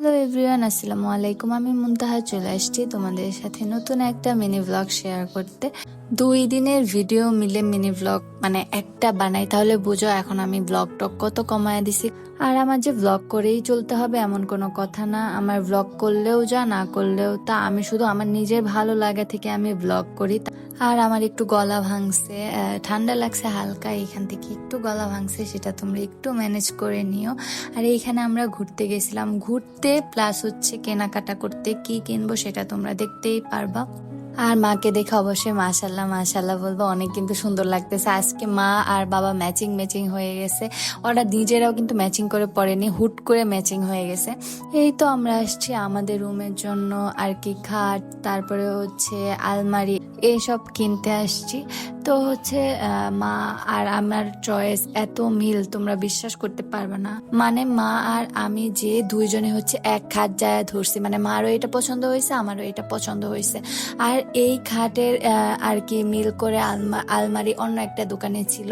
Hello everyone আসসালামু আলাইকুম। আমি মুনতাহা চলে আসছি তোমাদের সাথে নতুন একটা মিনি ব্লগ শেয়ার করতে। দুই দিনের ভিডিও মিলে মিনি ব্লগ মানে একটা বানাই, তাহলে বুঝো এখন আমি ব্লগ টক কত কমায় দিছি। আর আমার যে ব্লগ করেই চলতে হবে এমন কোনো কথা না। আমার ব্লগ করলেও যা, না করলেও তা। আমি শুধু আমার নিজের ভালো লাগা থেকে আমি ব্লগ করি আর আমার একটু গলা ভাঙছে ঠান্ডা লাগছে হালকা, এখান থেকে একটু গলা ভাঙছে, সেটা তোমরা একটু ম্যানেজ করে নিও। আর এইখানে আমরা ঘুরতে গেছিলাম। ঘুরতে প্লাস হচ্ছে কেনাকাটা করতে, কি কিনবো সেটা তোমরা দেখতেই পারবা। আর মাকে দেখে অবশ্যই মাশাল্লাহ মাশাল্লাহ বলব। অনেক কিন্তু সুন্দর লাগতেছে। আজকে মা আর বাবা ম্যাচিং ম্যাচিং হয়ে গেছে। ওরা নিজেরাও কিন্তু ম্যাচিং করে পড়েনি, হুট করে ম্যাচিং হয়ে গেছে। এই তো আমরা আসছি আমাদের রুমের জন্য আর কি, খাট, তারপরে হচ্ছে আলমারি এইসব কিনতে আসছি। তো হচ্ছে মা আর আমার চয়েস এত মিল, তোমরা বিশ্বাস করতে পারবে না। মানে মা আর আমি যে দুইজনে হচ্ছে এক খাট যায় ধরছি মানে মারও এটা পছন্দ হয়েছে, আমারও এটা পছন্দ হয়েছে। আর এই খাটের আর কি মিল করে আলমা, আলমারি অন্য একটা দোকানে ছিল।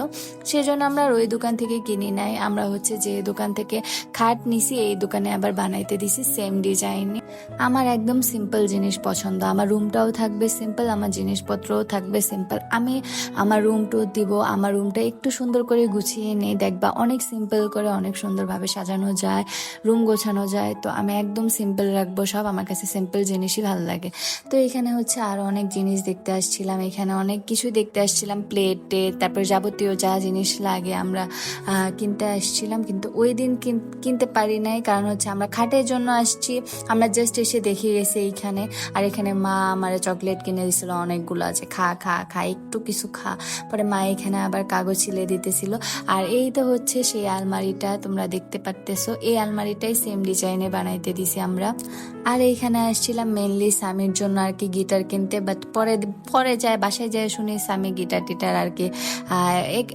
সেজন্য আমরা ওই দোকান থেকে কিনি নাই, আমরা হচ্ছে যে দোকান থেকে খাট নিছি, এই দোকানে আবার বানাইতে দিছি সেম ডিজাইনে আমার একদম সিম্পল জিনিস পছন্দ, আমার রুমটাও থাকবে সিম্পল আমার জিনিসপত্রও থাকবে সিম্পল আমি আমার রুমটাও দিব, আমার রুমটা একটু সুন্দর করে গুছিয়ে নেই দেখবা অনেক সিম্পল করে অনেক সুন্দরভাবে সাজানো যায় রুম গোছানো যায়। তো আমি একদম সিম্পল রাখব সব, আমার কাছে সিম্পল জিনিসই ভালো লাগে। তো এখানে হচ্ছে আরও অনেক জিনিস দেখতে আসছিলাম, এখানে অনেক কিছু দেখতে আসছিলাম প্লেট তারপর যাবতীয় যা জিনিস লাগে আমরা কিনতে আসছিলাম। কিন্তু ওই দিন কিন- কিনতে পারি নাই, কারণ হচ্ছে আমরা খাটের জন্য আসছি, আমরা জাস্ট এসে দেখে গেছি এইখানে। আর এখানে মা আমার চকলেট কিনে দিয়েছিল অনেকগুলো আছে, খা খা খা, একটু কিছু খা পরে মা এখানে আবার কাগজ ছিলে দিতেছিল। আর এই তো হচ্ছে সেই আলমারিটা তোমরা দেখতে পারতেছো। এই আলমারিটাই সেম ডিজাইনে বানাইতে দিছি আমরা। আর এইখানে আসছিলাম মেনলি স্বামীর জন্য আর কি গিটার কিনতে। বাট পরে পরে যায়, বাসায় যায় শুনি স্বামী গিটার টিটার আর কি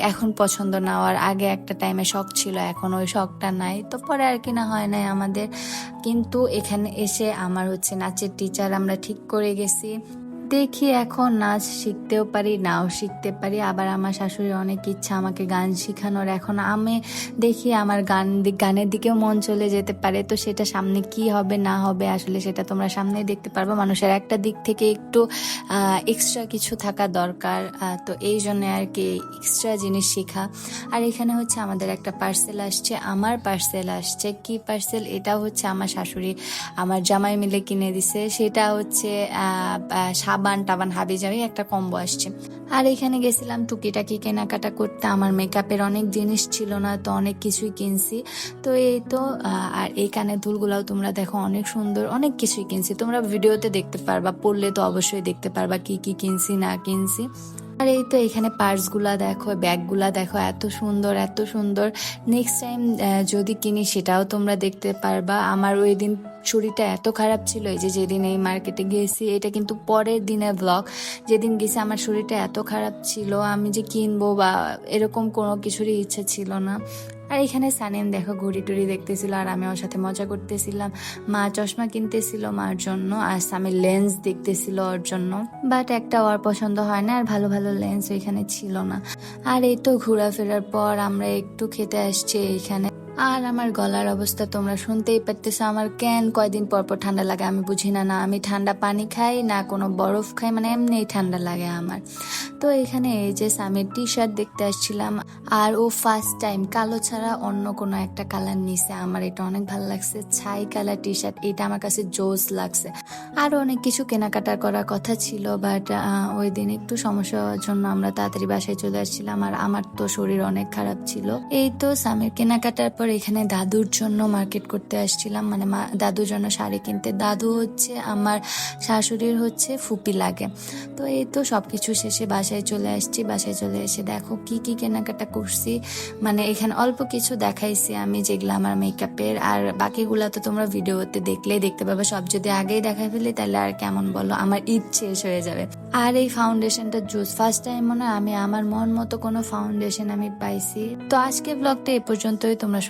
এখন পছন্দ না। হওয়ার আগে একটা টাইমে শখ ছিল, এখন ওই শখটা নাই। তো পরে আর কি না হয় নাই আমাদের। কিন্তু এখানে এসে আমার হচ্ছে নাচের টিচার আমরা ঠিক করে গেছি। দেখি এখন নাচ শিখতেও পারি নাও শিখতে পারি। আবার আমার শাশুড়ির অনেক ইচ্ছা আমাকে গান শেখানোর। এখন আমি দেখি আমার গান গানের দিকেও মন চলে যেতে পারে। তো সেটা সামনে কি হবে না হবে আসলে সেটা তোমরা সামনে দেখতে পারব। মানুষের একটা দিক থেকে একটু এক্সট্রা কিছু থাকা দরকার। তো এই জন্য আর কি এক্সট্রা জিনিস শেখা। আর এখানে হচ্ছে আমাদের একটা পার্সেল আসছে আমার পার্সেল আসছে। কি পার্সেল এটা হচ্ছে আমার শাশুড়ি। আমার জামাই মিলে কিনে দিছে। সেটা হচ্ছে আহ, সাবান টাবান হাবি যাবি একটা কম্বো আসছে আর এখানে গেছিলাম টুকিটাকি কেনাকাটা করতে। আমার মেকআপের অনেক জিনিস ছিল না, তো অনেক কিছুই কিনছি। তো এই তো আর এই কানের দুলগুলাও তোমরা দেখো অনেক সুন্দর, অনেক কিছুই কিনছি। তোমরা ভিডিওতে দেখতে পারবা, পড়লে তো অবশ্যই দেখতে পারবা কি কি কিনছি, না কিনছি। আর এই তো এখানে পার্সগুলা দেখো, ব্যাগগুলা দেখো, এত সুন্দর এত সুন্দর। নেক্সট টাইম যদি কিনি সেটাও তোমরা দেখতে পারবা। আমার ওই দিন শরীরটা এত খারাপ ছিল, এই যে যেদিন এই মার্কেটে গেছি, এটা কিন্তু পরের দিনের ব্লগ যেদিন গেছি আমার শরীরটা এত খারাপ ছিল, আমি যে কিনবো বা এরকম কোনো কিছুরই ইচ্ছে ছিল না। আর এখানে সানেম দেখো ঘুড়ি টুড়ি দেখতেছিল, আর আমি ওর সাথে মজা করতেছিলাম। মা চশমা কিনতেছিল মার জন্য, আর স্বামী লেন্স দেখতেছিল ওর জন্য। বাট একটা ওর পছন্দ হয় না, আর ভালো ভালো লেন্স ওইখানে ছিল না। আর এই তো ঘোরাফেরার পর আমরা একটু খেতে আসছি এইখানে। আর আমার গলার অবস্থা তোমরা শুনতেই পারতেছো, আমার কেন কয়দিন পর পর ঠান্ডা লাগে আমি বুঝি না না আমি ঠান্ডা পানি খাই, না কোনো বরফ খাই মানে এমনিই ঠান্ডা লাগে আমার। তো এখানে এই যে স্বামীর টি শার্ট দেখতে আসছিলাম, আর ও ফার্স্ট টাইম কালো ছাড়া অন্য কোনো একটা কালার নিছে, আমার এটা অনেক ভালো লাগছে, ছাই কালার টি শার্ট এটা আমার কাছে জোস লাগছে। আরও অনেক কিছু কেনাকাটা করার কথা ছিল বাট ওই দিন একটু সমস্যা হওয়ার জন্য আমরা তাড়াতাড়ি বাসায় চলে আসছিলাম, আর আমার তো শরীর অনেক খারাপ ছিল। এই তো স্বামীর কেনাকাটার পর এখানে দাদুর জন্য মার্কেট করতে আসছিলাম। মানে দাদুর জন্য শাড়ি কিনতে। দাদু হচ্ছে আমার শাশুড়ির হচ্ছে ফুপি লাগে। তো এই তো সবকিছু শেষে বাসায় চলে আসছি। বাসায় চলে এসে দেখো কি কি কেনাকাটা করছি। মানে এখানে অল্প কিছু দেখাইছি আমি যেগুলো আমার মেকআপের আর বাকিগুলো তো তোমরা ভিডিওতে দেখলেই দেখতে পাবে। সব যদি আগেই দেখাই ফেলি তাহলে আর কেমন বলো? আমার ঈদ শেষ হয়ে যাবে। আর এই ফাউন্ডেশনটা জুস ফার্স্ট টাইম মনে হয় আমি, আমার মন মতো কোনো ফাউন্ডেশন আমি পাইছি। তো আজকে ব্লগটা এ পর্যন্তই। তোমরা